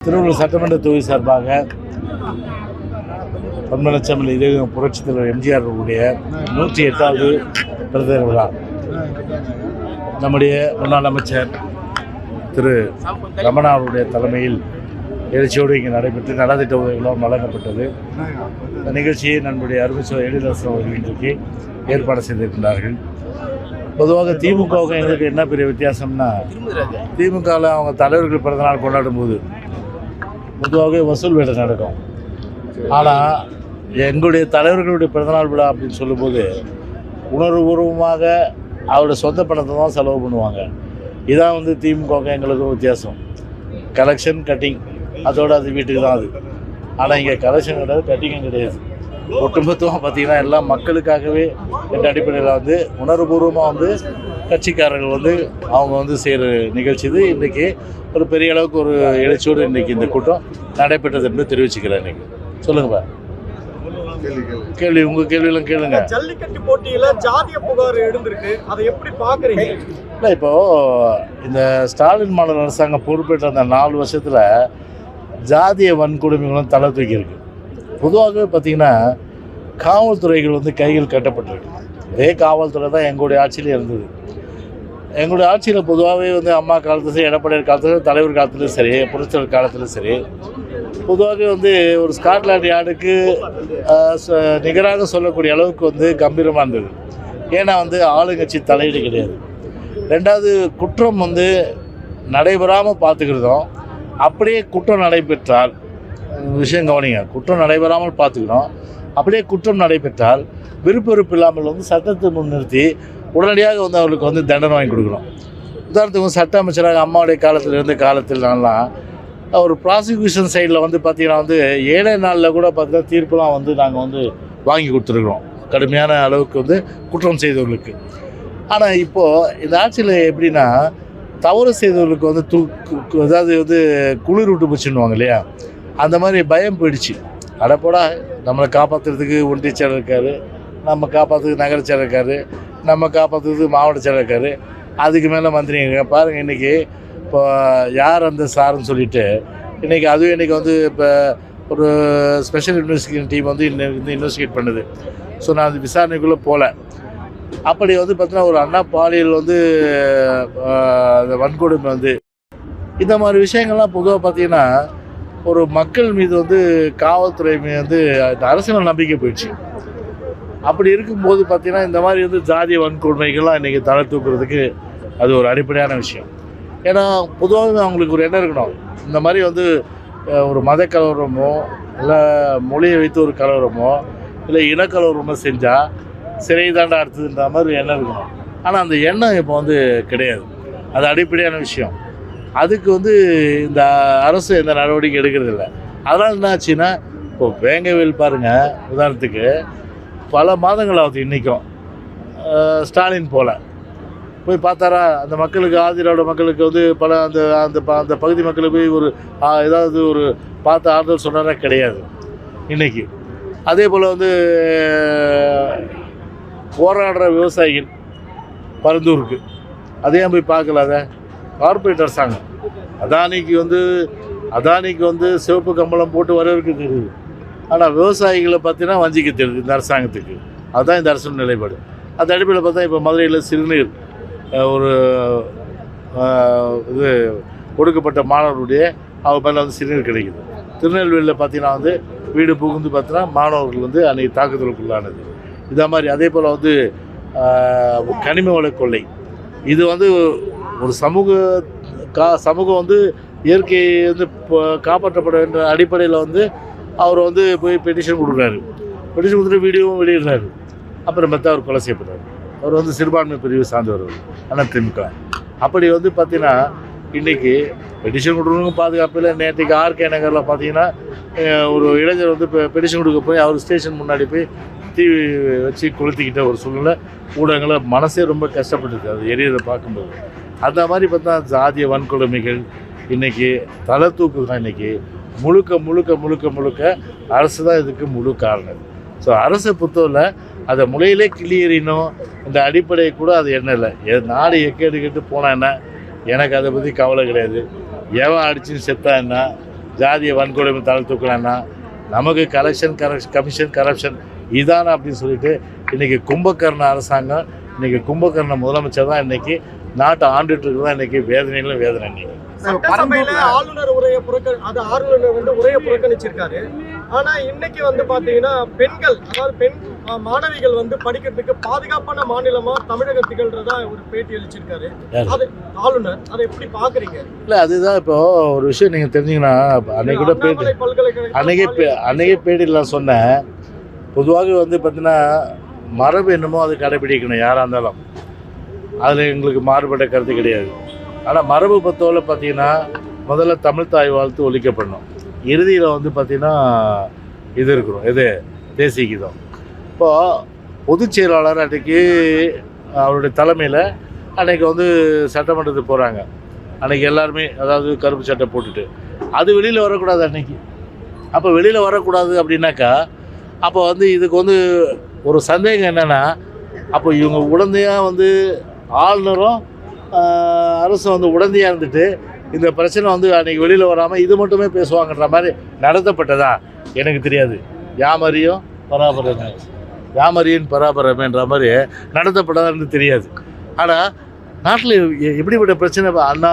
திருவள்ளூர் சட்டமன்ற தொகுதி சார்பாக பொன்மனச்சமில் இது புரட்சித் தலைவர் எம்ஜிஆர் அவர்களுடைய நூற்றி எட்டாவது பிறந்த விழா. நம்முடைய முன்னாள் அமைச்சர் திரு ரமணா அவருடைய தலைமையில் எழுச்சியோடு இங்கே நடைபெற்று நலத்திட்ட உதவிகளும் வழங்கப்பட்டது. இந்த நிகழ்ச்சியை நம்முடைய அருமை சோ எழிலரசன் அவர்கள் இன்றைக்கு ஏற்பாடு செய்திருக்கிறார்கள் பொதுவாக திமுகவுக்கு எங்களுக்கு என்ன பெரிய வித்தியாசம்னா திமுகவில் அவங்க தலைவர்கள் பிறந்தநாள் கொண்டாடும் போது பொதுவாகவே வசூல் வேலை நடக்கும். ஆனால் எங்களுடைய தலைவர்களுடைய பிறந்தநாள் விழா அப்படின்னு சொல்லும்போது உணர்வுபூர்வமாக அவருடைய சொந்த பணத்தை தான் செலவு பண்ணுவாங்க. இதான் வந்து திமுக எங்களுக்கும் வித்தியாசம். கலெக்ஷன் கட்டிங் அதோட அது வீட்டுக்கு தான் அது. ஆனால் இங்கே கலெக்ஷன் கிடையாது கட்டிங்கும் கிடையாது. ஒட்டுமொத்தமாக பார்த்தீங்கன்னா எல்லாம் மக்களுக்காகவே என்ற அடிப்படையில் வந்து உணர்வுபூர்வமாக வந்து கட்சிக்காரர்கள் வந்து அவங்க வந்து செய்கிற நிகழ்ச்சி இது. இன்றைக்கி ஒரு பெரிய அளவுக்கு ஒரு எழுச்சியோடு இன்றைக்கி இந்த கூட்டம் நடைபெற்றது என்று தெரிவிச்சுக்கிறேன் இன்றைக்கி சொல்லுங்கப்பா. கேள்வி உங்கள் கேள்வியெல்லாம் கேளுங்க. ஜல்லிக்கட்டு போட்டியில ஜாதிய புகார் எழுந்திருக்கு. அதை எப்படி பாக்குறீங்க? இல்லை இப்போது இந்த ஸ்டாலின் மாடல் அரசாங்கம் பொறுப்பேற்ற அந்த நாலு வருஷத்தில் ஜாதிய வன்கொடுமைகளும் தலை தூக்கியிருக்கு. பொதுவாகவே பார்த்தீங்கன்னா காவல்துறைகள் வந்து கைகள் கட்டப்பட்டிருக்கு. இதே காவல்துறை தான் எங்களுடைய ஆட்சியிலே இருந்தது. எங்களுடைய ஆட்சியில் பொதுவாகவே வந்து அம்மா காலத்துல சரி எடப்பாடியார் காலத்துல தலைவர் காலத்துலையும் சரி புரட்சியாளர் காலத்துலையும் சரி பொதுவாகவே வந்து ஒரு ஸ்காட்லாண்ட் யார்டுக்கு ச- நிகராக சொல்லக்கூடிய அளவுக்கு வந்து கம்பீரமாக இருந்தது. ஏன்னா வந்து ஆளுங்கட்சி தலையீடு கிடையாது. ரெண்டாவது குற்றம் வந்து நடைபெறாமல் பார்த்துக்கிறதும் அப்படியே குற்றம் நடைபெற்றால் விஷயம் கவனிங்க. குற்றம் நடைபெறாமல் பார்த்துக்கிறோம். அப்படியே குற்றம் நடைபெற்றால் விருப்ப இல்லாமல் வந்து சட்டத்தை முன்னிறுத்தி உடனடியாக வந்து அவர்களுக்கு வந்து தண்டனை வாங்கி கொடுக்குறோம். உதாரணத்துக்கு சட்ட அமைச்சராக அம்மாவுடைய காலத்தில் இருந்த காலத்திலலாம் ஒரு ப்ராசிக்யூஷன் சைடில் வந்து பார்த்திங்கன்னா வந்து ஏழை நாளில் கூட பார்த்தீங்கன்னா தீர்ப்புலாம் வந்து நாங்கள் வந்து வாங்கி கொடுத்துருக்குறோம். கடுமையான அளவுக்கு வந்து குற்றம் செய்தவர்களுக்கு. ஆனால் இப்போது இந்த ஆட்சியில் எப்படின்னா தவறு செய்தவர்களுக்கு வந்து தூக்கு அதாவது வந்து குளிர் விட்டு போச்சுன்னுவாங்க இல்லையா? அந்த மாதிரி பயம் போயிடுச்சு. அடப்போடா நம்மளை காப்பாற்றுறதுக்கு ஒன்றிய செயலர் இருக்கார் நம்ம காப்பாற்றுறதுக்கு நகர செயலர் இருக்கார் நம்ம காப்பாற்றுறதுக்கு மாவட்ட செயலர் இருக்கார் அதுக்கு மேலே மந்திரிங்க பாருங்கள் இன்றைக்கி இப்போ யார் அந்த சாருன்னு சொல்லிட்டு இன்றைக்கி அதுவும் இன்றைக்கி வந்து இப்போ ஒரு ஸ்பெஷல் இன்வெஸ்டிகேஷன் டீம் வந்து இன்னும் வந்து இன்வெஸ்டிகேட் பண்ணுது. ஸோ நான் அது விசாரணைக்குள்ளே போகல அப்படி வந்து பார்த்தீங்கன்னா ஒரு அண்ணா பாலியல் வந்து அந்த வன்கொடுமை வந்து இந்த மாதிரி விஷயங்கள்லாம் பொதுவாக பார்த்தீங்கன்னா ஒரு மக்கள் மீது வந்து காவல்துறை மீது வந்து இந்த அரசியல் நம்பிக்கை போயிடுச்சு. அப்படி இருக்கும்போது பார்த்தீங்கன்னா இந்த மாதிரி வந்து ஜாதிய வன்கொடுமைகள்லாம் இன்றைக்கி தலை தூக்குறதுக்கு அது ஒரு அடிப்படையான விஷயம். ஏன்னா பொதுவாகவே அவங்களுக்கு ஒரு எண்ணம் இருக்கணும். இந்த மாதிரி வந்து ஒரு மத கலவரமோ இல்லை மொழியை வைத்து ஒரு கலவரமோ இல்லை இனக்கலவரமோ செஞ்சால் சிறை தாண்டா அடுத்ததுன்ற மாதிரி எண்ணம் இருக்கணும். ஆனால் அந்த எண்ணம் இப்போ வந்து கிடையாது. அது அடிப்படையான விஷயம். அதுக்கு வந்து இந்த அரசு எந்த நடவடிக்கை எடுக்கிறது இல்லை. அதனால் என்ன ஆச்சுன்னா இப்போ வேங்கவேல் பாருங்கள் உதாரணத்துக்கு பல மாதங்கள் ஆகுது இன்றைக்கும் ஸ்டாலின் போல். போய் பார்த்தாரா அந்த மக்களுக்கு ஆதிராவிட மக்களுக்கு வந்து பல அந்த அந்த ப- அந்த பகுதி மக்களுக்கு போய் ஒரு ஏதாவது ஒரு பார்த்து ஆறுதல் சொன்னாரா கிடையாது இன்றைக்கி அதே போல் வந்து போராடுற விவசாயிகள் பரந்தூருக்கு. அதையும் போய் பார்க்கல அதை கார்பரேட் அரசாங்கம் அதானிக்கு வந்து அதானிக்கு வந்து சிவப்பு கம்பளம் போட்டு வரவேற்க தெரியுது. ஆனால் விவசாயிகளை பார்த்தீங்கன்னா வஞ்சிக்க தெரியுது இந்த அரசாங்கத்துக்கு. அதுதான் இந்த அரசு நிலைப்பாடு. அந்த அடிப்படையில் பார்த்தா இப்போ மதுரையில் சிறுநீர் ஒரு இது ஒடுக்கப்பட்ட மாணவர்களுடைய அவங்க மேலே வந்து சிறுநீர் கிடைக்குது. திருநெல்வேலியில் பார்த்தீங்கன்னா வந்து வீடு புகுந்து பார்த்தீங்கன்னா மாணவர்கள் வந்து அன்றைக்கி தாக்குதலுக்குள்ளானது. இதை மாதிரி அதே போல் வந்து கனிம வள கொள்ளை. இது வந்து ஒரு சமூக கா சமூகம் வந்து இயற்கை வந்து காப்பாற்றப்பட என்ற அடிப்படையில் வந்து அவர் வந்து போய் பெட்டிஷன் கொடுக்குறாரு. பெட்டிஷன் கொடுத்துட்டு வீடியோவும் வெளியிடுறாரு. அப்புறம் மெத்த அவர் கொலை செய்யப்படுறாரு. அவர் வந்து சிறுபான்மை பிரிவு சார்ந்தவர் ஆனால் திமுக. அப்படி வந்து பார்த்தீங்கன்னா இன்றைக்கி பெட்டிஷன் கொடுக்குறவங்க பாதுகாப்பு இல்லை. நேற்றுக்கு ஆர்கே நகரில் பார்த்தீங்கன்னா ஒரு இளைஞர் வந்து இப்போ பெட்டிஷன் கொடுக்க போய் அவர் ஸ்டேஷன் முன்னாடி போய் தீ வச்சு கொளுத்திக்கிட்ட ஒரு சூழ்நிலை. ஊடகங்களை மனசே ரொம்ப கஷ்டப்பட்டுருக்கு அது எரியதை பார்க்கும்போது. அந்த மாதிரி பார்த்தா ஜாதிய வன்கொடுமைகள் இன்றைக்கி தலை தூக்கு தான் இன்றைக்கி முழுக்க முழுக்க முழுக்க முழுக்க அரசு தான் இதுக்கு முழு காரணம். ஸோ அரசு பொறுத்தவரை அதை முளையிலே கிளியறினும் இந்த அடிப்படையை கூட அது என்ன இல்லை. நாடு எக்கேடு கெட்டு போனா என்ன? எனக்கு அதை பற்றி கவலை கிடையாது. எவன் அடிச்சுன்னு செத்தான்னா ஜாதிய வன்கொடுமை தலை தூக்கலான்னா நமக்கு கலெக்ஷன் கரப்ஷன் கமிஷன் கரப்ஷன் இதான் அப்படின்னு சொல்லிட்டு இன்றைக்கி கும்பகர்ண அரசாங்கம் இன்றைக்கி கும்பகர்ண முதலமைச்சர் தான் இன்றைக்கி நாட்டை ஆண்டுட்டு இருக்கிறதா இன்றைக்கி வேதனையிலும் வேதனை இன்னைக்கு சட்டசபையில ஆளுநர் உரையை புறக்க அது ஆளுநர் வந்து உரையை புறக்கணிச்சிருக்காரு. ஆனா இன்னைக்கு வந்து பாத்தீங்கன்னா பெண்கள் அதாவது பெண் மாணவிகள் வந்து படிக்கிறதுக்கு பாதுகாப்பான மாநிலமா தமிழகம் திகழ்றதா ஒரு பேட்டி அளிச்சிருக்காரு. யாரு? அது ஆளுநர். அதை எப்படி பாக்குறீங்க? இல்லை அதுதான் இப்போ ஒரு விஷயம் நீங்கள் தெரிஞ்சீங்கன்னா அன்னைக்கு கூட பேட்டி அன்னைக்கே பே- அன்னைக்கே பேட்டியில் நான் சொன்னேன். பொதுவாக வந்து பார்த்தீங்கன்னா மரபு என்னமோ அது கடைபிடிக்கணும் யாராக இருந்தாலும். அதில் எங்களுக்கு மாறுபட்ட கருத்து கிடையாது. ஆனால் மரபு பத்தோவில் பார்த்தீங்கன்னா முதல்ல தமிழ் தாய் வாழ்த்து ஒழிக்கப்படணும். இறுதியில் வந்து பார்த்தீங்கன்னா இது இருக்கணும். எது தேசிய கீதம். இப்போது பொதுச் செயலாளர் அன்றைக்கி அவருடைய தலைமையில் அன்னைக்கு வந்து சட்டமன்றத்துக்கு போகிறாங்க அன்னைக்கு எல்லாருமே அதாவது கருப்பு சட்டை போட்டுட்டு. அது வெளியில் வரக்கூடாது அன்றைக்கி அப்போ வெளியில் வரக்கூடாது அப்படின்னாக்கா அப்போ வந்து இதுக்கு வந்து ஒரு சந்தேகம் என்னென்னா அப்போ இவங்க உடந்தையாக வந்து ஆளுநரும் அரசும் வந்து உடந்தையாக இருந்துட்டு இந்த பிரச்சனை வந்து அன்றைக்கி வெளியில் வராமல் இது மட்டுமே பேசுவாங்கன்ற மாதிரி நடத்தப்பட்டதா எனக்கு தெரியாது. யாமரியும் பராபரமே. யாமரியின் பராபரமேன்ற மாதிரி நடத்தப்பட்டதான்னு தெரியாது. ஆனால் நாட்டில் எப்படிப்பட்ட பிரச்சனை? அண்ணா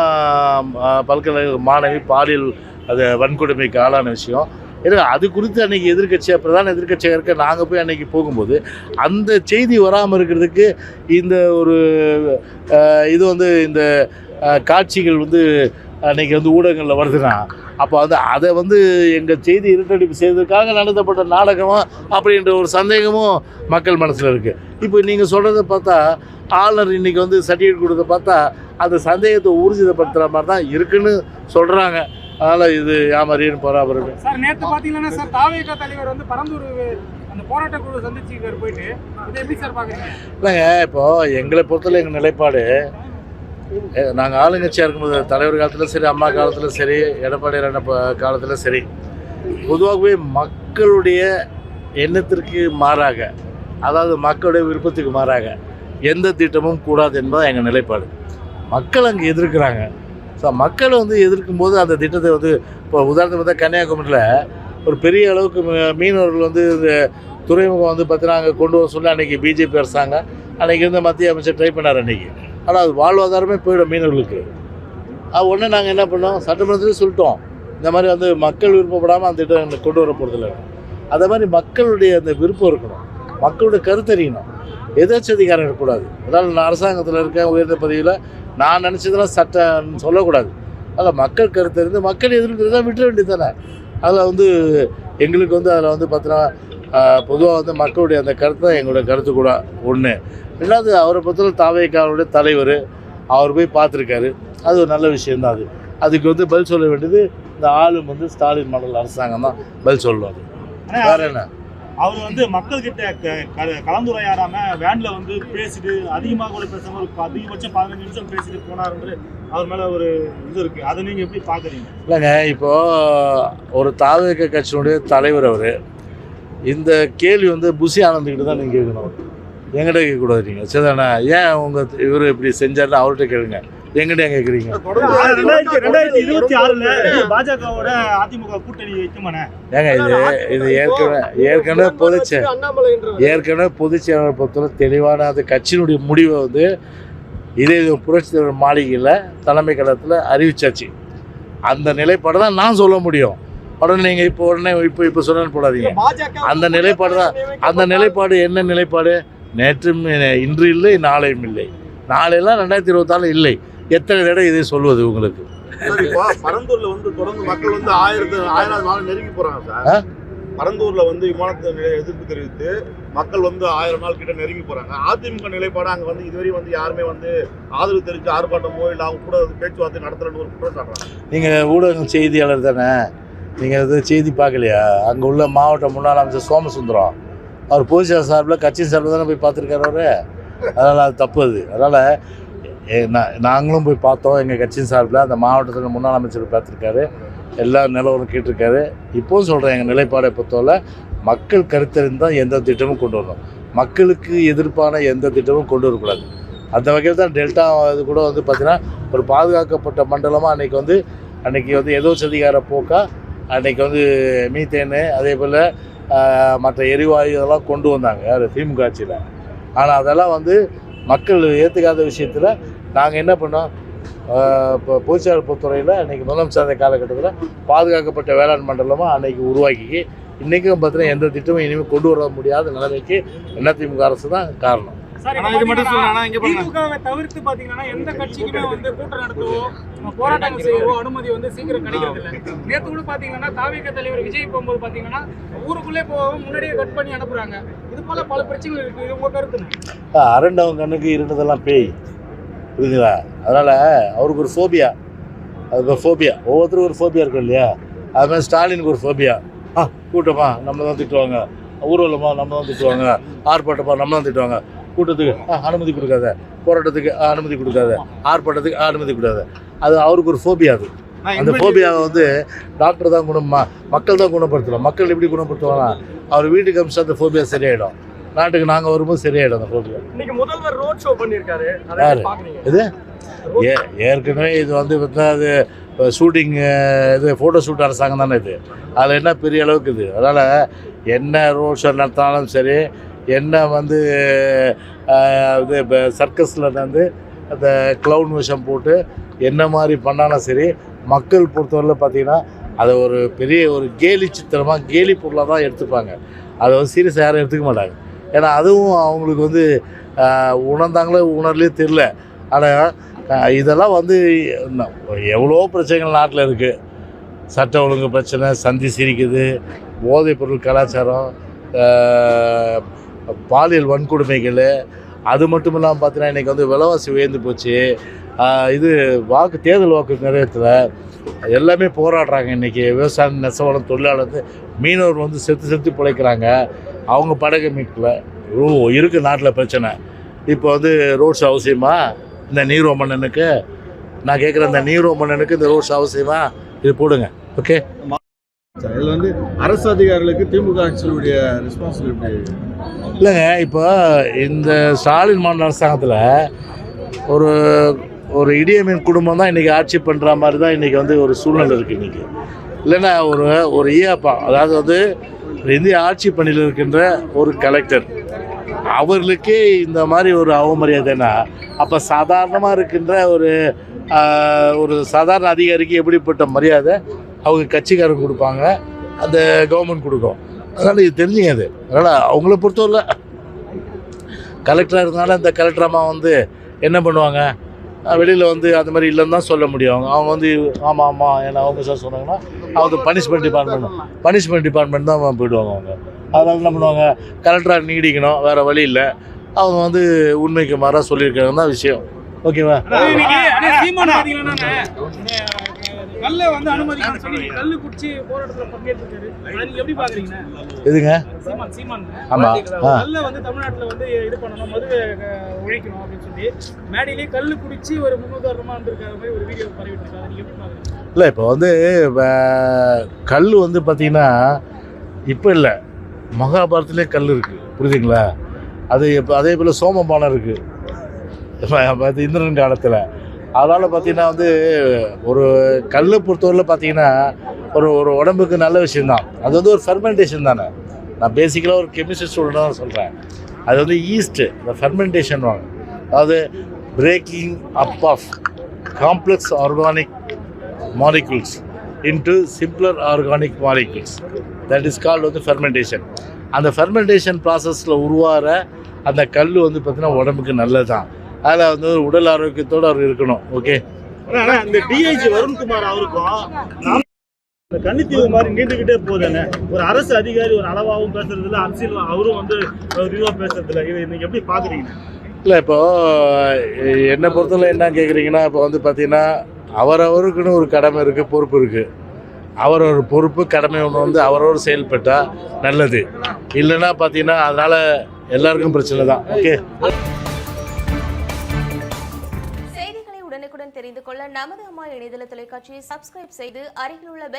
பல்கலை மாணவி பாலியல் அது வன்கொடுமைக்கு ஆளான விஷயம். ஏன்னா அது குறித்து அன்றைக்கி எதிர்க்கட்சியாக பிரதான எதிர்க்கட்சியாக இருக்க நாங்கள் போய் அன்றைக்கி போகும்போது அந்த செய்தி வராமல் இருக்கிறதுக்கு இந்த ஒரு இது வந்து இந்த காட்சிகள் வந்து அன்றைக்கி வந்து ஊடகங்களில் வருதுன்னா அப்போ வந்து அதை வந்து எங்கள் செய்தி இருட்டடிப்பு செய்ததுக்காக நடத்தப்பட்ட நாடகமா அப்படின்ற ஒரு சந்தேகமும் மக்கள் மனசில் இருக்குது இப்போ நீங்கள் சொல்கிறத பார்த்தா ஆளுநர் இன்னைக்கு வந்து சர்டிஃபிகேட் கொடுத்த பார்த்தா அந்த சந்தேகத்தை ஊர்ஜிதப்படுத்துகிற மாதிரி தான் இருக்குன்னு சொல்கிறாங்க அதனால் இது யாமரின்னு பராபரம் சார் நேத்து பாத்தீங்கன்னா சார் தாவேகா தலைவர் வந்து பரந்தூர் அந்த போராட்ட குழு சந்திச்சுக்காரு போயிட்டு இதை எப்படி சார் பாக்குறீங்க? இல்லைங்க இப்போது எங்களை பொறுத்தவரை எங்கள் நிலைப்பாடு நாங்கள் ஆளுங்கட்சியாக இருக்கும்போது தலைவர் காலத்திலும் சரி அம்மா காலத்திலும் சரி எடப்பாடி ரெண்டப்ப காலத்திலும் சரி. பொதுவாகவே மக்களுடைய எண்ணத்திற்கு மாறாக அதாவது மக்களுடைய விருப்பத்துக்கு மாறாக எந்த திட்டமும் கூடாது என்பது எங்கள் நிலைப்பாடு. மக்கள் அங்கே எதிர்க்கிறாங்க. ஸோ மக்கள் வந்து எதிர்க்கும் போது அந்த திட்டத்தை வந்து இப்போ உதாரணத்துக்கு பார்த்தா கன்னியாகுமரியில் ஒரு பெரிய அளவுக்கு மீனவர்கள் வந்து இந்த துறைமுகம் வந்து பார்த்தீங்கன்னா அங்கே கொண்டு வர சொல்லி அன்றைக்கி பிஜேபி அரசாங்க அன்றைக்கி இருந்த மத்திய அமைச்சர் ட்ரை பண்ணார் அன்றைக்கி ஆனால் அது வாழ்வாதாரமே போயிடும் மீனவர்களுக்கு. அது உடனே நாங்கள் என்ன பண்ணோம்? சட்டமன்றத்துலேயும் சொல்லிட்டோம். இந்த மாதிரி வந்து மக்கள் விருப்பப்படாமல் அந்த திட்டம் கொண்டு வர போகிறதில்ல அதே மாதிரி மக்களுடைய அந்த விருப்பம் இருக்கணும். மக்களுடைய கருத்தறியணும் எதாச்சதிகாரம் இருக்கக்கூடாது. அதனால் நான் அரசாங்கத்தில் இருக்கேன் உயர்ந்த பதவியில் நான் நினச்சதெல்லாம் சட்டம் சொல்லக்கூடாது. அதில் மக்கள் கருத்தறிந்து மக்கள் எதிர்க்கிறதா விட்டுற வேண்டியது தானே அதில் வந்து எங்களுக்கு வந்து அதில் வந்து பார்த்தீங்கன்னா பொதுவாக வந்து மக்களுடைய அந்த கருத்து தான் எங்களுடைய கருத்து கூட ஒன்று ரெண்டாவது அவரை பொறுத்தவரை தாவேக்காவுடைய தலைவர் அவர் போய் பார்த்துருக்காரு. அது ஒரு நல்ல விஷயம்தான் அது. அதுக்கு வந்து பதில் சொல்ல வேண்டியது இந்த ஆளும் வந்து ஸ்டாலின் மாடல் அரசாங்கம் தான் பதில் சொல்லுவாங்க வேற என்ன? அவர் வந்து மக்கள்கிட்ட கலந்துரையாடாம வேன்ல வந்து பேசிட்டு அதிகமாக கூட பேசாம ஒரு அதிகபட்சம் பதினஞ்சு நிமிஷம் பேசிட்டு போனாருன்ற அவர் மேல ஒரு இது இருக்கு. அதை நீங்க எப்படி பாக்குறீங்க? இல்லைங்க இப்போது ஒரு தாவேக கட்சியினுடைய தலைவர் அவர் இந்த கேள்வி வந்து புசி ஆனந்துக்கிட்ட தான் நீங்கள் கேட்கணும். எங்கிட்ட கேட்கக்கூடாது நீங்கள் சரிதானே? ஏன் உங்கள் இவர் இப்படி செஞ்சாருன்னு அவர்கிட்ட கேளுங்க. எங்கிட்ட கேட்குறீங்க ரெண்டாயிரத்தி ரெண்டாயிரத்தி இருபத்தி ஆறுல பாஜகவோட அதிமுக கூட்டணி வைக்குமானே ஏங்க இது இது ஏற்கனவே ஏற்கனவே பொதுச்சே ஏற்கனவே பொதுச் செயலாளரை பொறுத்தவரை தெளிவான அந்த கட்சியினுடைய முடிவை வந்து இதே இது புரட்சி தலைவர் மாளிகையில் தலைமை கழகத்தில் அறிவிச்சாச்சு. அந்த நிலைப்பாடு தான் நான் சொல்ல முடியும். உடனே நீங்கள் இப்போ உடனே இப்போ இப்போ சொன்னு போடாதீங்க. அந்த நிலைப்பாடு தான் அந்த நிலைப்பாடு என்ன நிலைப்பாடு? நேற்றும் இன்று இல்லை நாளையும் இல்லை. நாளையெல்லாம் ரெண்டாயிரத்தி இருபத்தாலு இல்லை. எத்தனை தடவை இதை சொல்வது உங்களுக்கு? பரந்தூர்ல வந்து தொடர்ந்து மக்கள் வந்து ஆயிரத்து ஆயிரம் நாள் நெருங்கி போறாங்க? சார். பரந்தூர்ல வந்து விமானத்தை எதிர்ப்பு தெரிவித்து மக்கள் வந்து ஆயிரம் நாள் கிட்ட நெருங்கி போறாங்க. அதிமுக நிலைப்பாடு அங்க வந்து இதுவரை வந்து யாருமே வந்து ஆதரவு தெரிவித்து ஆர்ப்பாட்டமோ இல்ல அவங்க கூட பேச்சுவார்த்தை நடத்தலன்னு ஒரு குற்றம் சாட்டுறாங்க நீங்கள் ஊடக செய்தியாளர் தானே? நீங்கள் இது செய்தி பார்க்கலையா? அங்கே உள்ள மாவட்ட முன்னாள் அமைச்சர் சோமசுந்தரம் அவர் பொதுச்செயலர் சார்பில் கட்சி சார்பில் தானே போய் பார்த்துருக்காரு அவரு? அதனால் அது தப்பு அது. அதனால் நாங்களும் போய் பார்த்தோம். எங்கள் கட்சியின் சார்பில் அந்த மாவட்டத்தில் முன்னாள் அமைச்சர் பார்த்துருக்காரு. எல்லா நிலவரம் கேட்டிருக்காரு. இப்போவும் சொல்கிறேன் எங்கள் நிலைப்பாடை பொறுத்தவரை மக்கள் கருத்தறிந்து தான் எந்த திட்டமும் கொண்டு வரணும். மக்களுக்கு எதிர்ப்பான எந்த திட்டமும் கொண்டு வரக்கூடாது. அந்த வகையில் தான் டெல்டா இது கூட வந்து பார்த்திங்கன்னா ஒரு பாதுகாக்கப்பட்ட மண்டலமாக அன்றைக்கி வந்து அன்னைக்கு வந்து ஏதோ சதிகார போக்கா அன்றைக்கி வந்து மீத்தேனு அதே போல் மற்ற எரிவாயு இதெல்லாம் கொண்டு வந்தாங்க யார் திமுக ஆட்சியில். ஆனால் அதெல்லாம் வந்து மக்கள் ஏற்றுக்காத விஷயத்தில் நாங்கள் என்ன பண்ணோம்? இப்போ போக்குவரத்து துறையில் அன்றைக்கி முதலமைச்சர் அந்த காலகட்டத்தில் பாதுகாக்கப்பட்ட வேளாண் மண்டலமாக அன்னைக்கு உருவாக்கி இன்றைக்கும் பார்த்தீங்கன்னா எந்த திட்டமும் இனிமேல் கொண்டு வர முடியாத நிலைமைக்கு அதிமுக அரசு தான் காரணம். சார் ஆனா இது மட்டும் சொல்லணும், ஆனா இங்க பாருங்க. திமுகவை தவிர்த்து பாத்தீங்கன்னா எந்த கட்சிக்குமே வந்து கூட்டம் நடத்தவோ நம்ம போராட்டங்கள் செய்யவோ அனுமதி வந்து சீக்கிரம் கிடைக்கிறது இல்ல நேத்து கூட பாத்தீங்கன்னா தாவிக தலைவர் விஜய் போகும்போது பாத்தீங்கன்னா ஊருக்குள்ளே போகவும் முன்னாடியே கட் பண்ணி அனுப்புறாங்க. இது போல பல பிரச்சனைகள் இருக்கு. உங்க கருத்து? அரண்டவங்க கண்ணுக்கு இருந்ததெல்லாம் பேய். புரியுதுங்களா அதனால் அவருக்கு ஒரு ஃபோபியா அது ஒரு ஃபோபியா ஒவ்வொருத்தருக்கும் ஒரு ஃபோபியா இருக்கும் இல்லையா? அது மாதிரி ஸ்டாலினுக்கு ஒரு ஃபோபியா ஆ கூட்டமா நம்ம தான் திட்டுவாங்க. ஊர்வலமா நம்ம தான் திட்டுவாங்க. ஆர்ப்பாட்டமா நம்ம தான் திட்டுவாங்க. கூட்டத்துக்கு அனுமதி கொடுக்காத. போராட்டத்துக்கு அனுமதி கொடுக்காத. ஆர்ப்பாட்டத்துக்கு அனுமதி கொடுக்காத. அது அவருக்கு ஒரு ஃபோபியா அது. அந்த ஃபோபியாவை வந்து டாக்டர் தான் குணம் மக்கள் தான் குணப்படுத்தலாம் மக்கள் எப்படி குணப்படுத்துவாங்கன்னா அவர் வீட்டுக்கு அமிச்சா அந்த ஃபோபியா சரியாயிடும். நாட்டுக்கு நாங்கள் வரும்போது சரியாயிடும் அந்த ஃபோபியா இன்னைக்கு முதல்வர் ரோட் ஷோ பண்ணிருக்காரு அதை யாரு? இது? ஏ ஏற்கனவே இது வந்து பார்த்தா அது ஷூட்டிங் இது ஃபோட்டோ ஷூட் அரசாங்கம் தானே இது. அதில் என்ன பெரிய அளவுக்கு இது? அதனால் என்ன ரோட் ஷோ நடத்தினாலும் சரி என்ன வந்து இது சர்க்கஸில் வந்து அந்த க்ளவுன் விஷம் போட்டு என்ன மாதிரி பண்ணாலும் சரி மக்கள் பொறுத்தவரையில் பார்த்தீங்கன்னா அதை ஒரு பெரிய ஒரு கேலி சித்திரமாக கேலி பொருளாக தான் எடுத்துப்பாங்க. அதை வந்து சீரியஸாக யாரும் எடுத்துக்க மாட்டாங்க. ஏன்னா அதுவும் அவங்களுக்கு வந்து உணர்ந்தாங்களே உணர்ந்தாங்களோ தெரில ஆனால் இதெல்லாம் வந்து எவ்வளோ பிரச்சனைகள் நாட்டில் இருக்குது சட்ட ஒழுங்கு பிரச்சனை சந்தி சிரிக்குது போதைப் பொருள் கலாச்சாரம் பாலியல் வன்கொடுமைகள் அது மட்டும் இல்லாமல் பார்த்தீங்கன்னா இன்றைக்கி வந்து விலைவாசி உயர்ந்து போச்சு. இது வாக்கு தேர்தல் வாக்கு நிறைவேற்றல. எல்லாமே போராடுறாங்க இன்றைக்கி விவசாயம் நெசவாளம் தொழிலாளர் வந்து மீனவர் வந்து செத்து செத்து பிழைக்கிறாங்க. அவங்க படகு மீட்கல இவ்வளோ இருக்குது நாட்டில் பிரச்சனை. இப்போ வந்து ரோட்ஸ் அவசியமா? இந்த நீரோ மன்னனுக்கு நான் கேட்குறேன் இந்த நீரோ மன்னனுக்கு இந்த ரோட்ஸ் அவசியமா? இது போடுங்க ஓகே? இதில் வந்து அரசு அதிகாரிகளுக்கு திமுக ஆட்சியினுடைய ரெஸ்பான்சிபிலிட்டி இல்லைங்க இப்போ இந்த ஸ்டாலின் மாநில அரசாங்கத்தில் ஒரு ஒரு இடியமீன் குடும்பம் தான் இன்றைக்கி ஆட்சி பண்ணுற மாதிரி தான் இன்றைக்கி வந்து ஒரு சூழ்நிலை இருக்குது இன்றைக்கி இல்லைன்னா ஒரு ஒரு ஈயாப்பா அதாவது வந்து இந்திய ஆட்சி பணியில் இருக்கின்ற ஒரு கலெக்டர் அவர்களுக்கே இந்த மாதிரி ஒரு அவமரியாதைனா அப்போ சாதாரணமாக இருக்கின்ற ஒரு ஒரு சாதாரண அதிகாரிக்கு எப்படிப்பட்ட மரியாதை அவங்க கட்சிக்காரங்க கொடுப்பாங்க? அந்த கவர்மெண்ட் கொடுக்கும். அதனால் இது தெரிஞ்சுங்க அது. அதனால் அவங்கள பொறுத்தவரை கலெக்டராக இருந்தாலும் இந்த கலெக்டர் அம்மா வந்து என்ன பண்ணுவாங்க? வெளியில் வந்து அந்த மாதிரி இல்லைன்னு தான் சொல்ல முடியும். அவங்க அவங்க வந்து ஆமாம் ஆமாம் ஏன்னா அவங்க சார் சொன்னாங்கன்னா அவங்க பனிஷ்மெண்ட் டிபார்ட்மெண்ட் பனிஷ்மெண்ட் டிபார்ட்மெண்ட் தான் போயிடுவாங்க அவங்க. அதனால என்ன பண்ணுவாங்க? கலெக்டராக நீடிக்கணும் வேறு வழி இல்லை. அவங்க வந்து உண்மைக்கு மாறாக சொல்லியிருக்காங்க தான் விஷயம். ஓகேவா எதுங்க? ஆமாம் ஆ. உழைக்கணும் அப்படின்னு சொல்லி மேடையிலேயே கல் குடிச்சு ஒரு முன்னுதாரணமா இருந்திருக்காத மாதிரி ஒரு வீடியோ பரவிட்டு இருக்காரு எப்படி பாக்குறீங்க இல்லை இப்போ வந்து கல் வந்து பார்த்தீங்கன்னா இப்போ இல்லை. மகாபாரதத்துலேயே கல் இருக்குது புரியுதுங்களா? அது இப்போ அதே போல் சோமபானம் இருக்குது அது இந்திரன் காலத்தில். அதனால் பார்த்தீங்கன்னா வந்து ஒரு கல்லை பொறுத்தவரையில் பார்த்தீங்கன்னா ஒரு ஒரு உடம்புக்கு நல்ல விஷயம்தான். அது வந்து ஒரு ஃபெர்மெண்டேஷன் தானே. நான் பேசிக்கலாக ஒரு கெமிஸ்ட்ரி ஸ்டூடெண்ட் தான் சொல்கிறேன் அது வந்து ஈஸ்ட்டு இந்த ஃபெர்மெண்டேஷன் வாங்க. அதாவது breaking up of complex organic molecules into simpler organic molecules that is called வந்து ஃபெர்மெண்டேஷன் அந்த ஃபெர்மெண்டேஷன் ப்ராசஸில் உருவாகிற அந்த கல் வந்து பார்த்திங்கன்னா உடம்புக்கு நல்லது தான் அதில் வந்து உடல் ஆரோக்கியத்தோடு அவர் இருக்கணும் ஓகே ஆனால் அந்த டிஐஜி வருண்குமார் அவருக்கும் இந்த கன்னித்தீவு மாதிரி நீண்டுகிட்டே போகுதுன்னு ஒரு அரசு அதிகாரி ஒரு அளவாகவும் பேசுறது இல்ல அரசியல் அவரும் வந்து ஒரு இதுவா பேசுறது இல்ல இதை நீங்க எப்படி பாக்குறீங்க? இல்லை இப்போது என்னை பொறுத்தவரை என்ன கேட்குறீங்கன்னா இப்போ வந்து பார்த்தீங்கன்னா அவரவருக்குன்னு ஒரு கடமை இருக்குது பொறுப்பு இருக்குது அவரவர் பொறுப்பு கடமை ஒன்று வந்து அவரவர் செயல்பட்டால் நல்லது. இல்லைன்னா பார்த்தீங்கன்னா அதனால் எல்லாருக்கும் பிரச்சனை தான். ஓகே? செய்திகளை உடனுக்குடன் தெரிந்து கொள்ள நமது அம்மா இணையதள தொலைக்காட்சியை சப்ஸ்கிரைப் செய்து அருகில் உள்ள